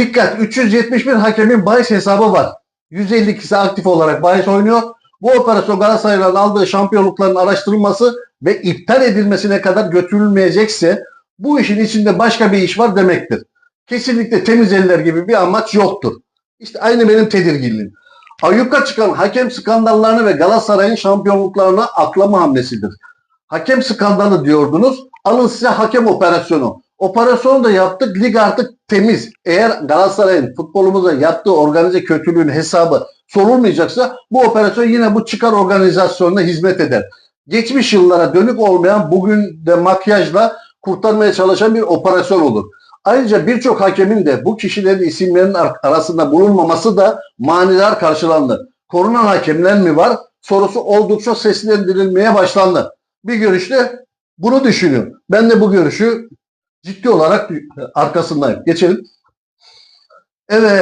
Dikkat 371 hakemin bahis hesabı var. 152'si aktif olarak bahis oynuyor. Bu operasyon Galatasaray'ın aldığı şampiyonlukların araştırılması ve iptal edilmesine kadar götürülmeyecekse bu işin içinde başka bir iş var demektir. Kesinlikle temiz eller gibi bir amaç yoktur. İşte aynı benim tedirginliğim. Ayyuka çıkan hakem skandallarını ve Galatasaray'ın şampiyonluklarına aklama hamlesidir. Hakem skandalı diyordunuz. Alın size hakem operasyonu. Operasyonu da yaptık. Lig artık temiz. Eğer Galatasaray'ın futbolumuza yaptığı organize kötülüğün hesabı sorulmayacaksa bu operasyon yine bu çıkar organizasyonuna hizmet eder. Geçmiş yıllara dönük olmayan bugün de makyajla kurtarmaya çalışan bir operasyon olur. Ayrıca birçok hakemin de bu kişilerin isimlerinin ar- arasında bulunmaması da manidar karşılandı. Korunan hakemler mi var? Sorusu oldukça seslendirilmeye başlandı. Bir görüşte bunu düşünüyor. Ben de bu görüşü ciddi olarak arkasındayım. Geçelim. Evet.